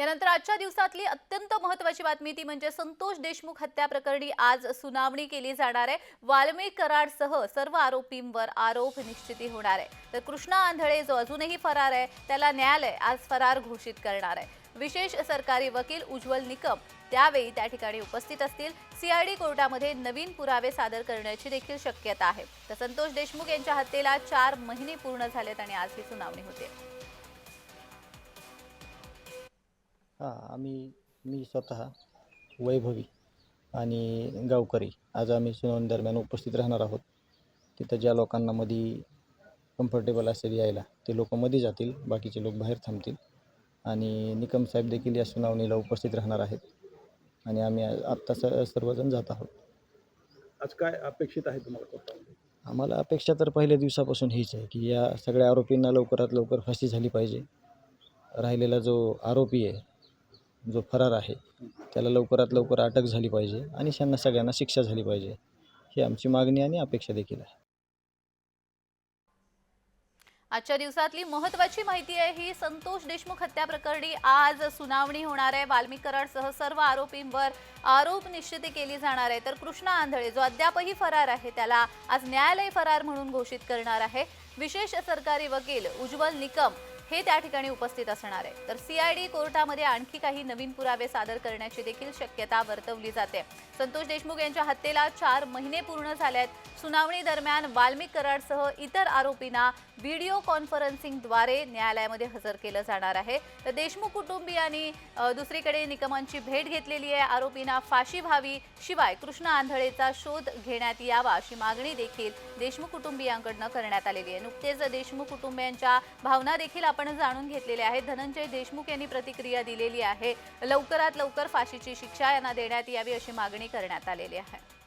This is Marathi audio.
यानंतर आजच्या दिवसातली अत्यंत महत्वाची बातमी ती म्हणजे संतोष देशमुख हत्या प्रकरणी आज सुनावणी केली जाणार आहे. वाल्मिक कराडसह सर्व आरोपींवर आरोप निश्चिती होणार आहे. तर कृष्णा आंधळे जो अजूनही फरार आहे त्याला न्यायालय आज फरार घोषित करणार आहे. विशेष सरकारी वकील उज्ज्वल निकम त्यावेळी त्या ठिकाणी उपस्थित असतील. सीआयडी कोर्टामध्ये नवीन पुरावे सादर करण्याची देखील शक्यता आहे. तर संतोष देशमुख यांच्या हत्येला चार महिने पूर्ण झालेत आणि आज ही सुनावणी होते. हां आम्ही मी स्वतः वैभवी आणि गावकरी. आज आम्ही सुनावणी दरम्यान उपस्थित राहणार आहोत. तिथं ज्या लोकांना मध्ये कम्फर्टेबल असेल यायला ते लोक मध्ये जातील बाकीचे लोक बाहेर थांबतील. आणि निकम साहेब देखील या सुनावणीला उपस्थित राहणार आहेत. आणि आम्ही आत्ता स सर्वजण जात आहोत. आज काय अपेक्षित आहे तुम्हाला कोर्टामध्ये? आम्हाला अपेक्षा तर पहिल्या दिवसापासून हीच आहे की या सगळ्या आरोपींना लवकरात लवकर फाशी झाली पाहिजे. राहिलेला जो आरोपी आहे जो फरार आहे त्याला लवकरात लवकर अटक झाली पाहिजे आणि त्यांना सगळ्यांना शिक्षा झाली पाहिजे. ही आमची मागणी आणि अपेक्षा देखील आहे. आजच्या दिवसातली महत्वाची माहिती आहे ही. संतोष देशमुख हत्या प्रकरणी आज सुनावणी होणार आहे. वाल्मिक कराडसह सर्व आरोपींवर आरोप निश्चिती केली जाणार आहे. तर कृष्णा आंधळे जो अद्यापही फरार आहे त्याला आज न्यायालय फरार म्हणून घोषित करणार आहे. विशेष सरकारी वकील उज्ज्वल निकम हे त्या ठिकाणी उपस्थित असणार आहे. तर सीआयडी कोर्टामध्ये आणखी काही नवीन पुरावे सादर करण्याची देखील शक्यता वर्तवली जाते. संतोष देशमुख यांच्या हत्येला चार महिने पूर्ण झाले आहेत सुनावणी दरम्यान वाल्मिक कराडसह इतर आरोपींना व्हिडिओ कॉन्फरन्सिंगद्वारे न्यायालयामध्ये हजर केलं जाणार आहे. तर देशमुख कुटुंबियांनी दुसरीकडे निकमांची भेट घेतलेली आहे. आरोपींना फाशी व्हावी शिवाय कृष्ण आंधळेचा शोध घेण्यात यावा अशी मागणी देखील देशमुख कुटुंबियांकडनं करण्यात आलेली आहे. नुकतेच देशमुख कुटुंबियांच्या भावना देखील आपण जाणून घेतलेले आहेत धनंजय देशमुख यांनी प्रतिक्रिया दिलेली आहे. लवकरात लवकर फाशीची शिक्षा यांना देण्यात यावी अशी मागणी करण्यात आलेली आहे.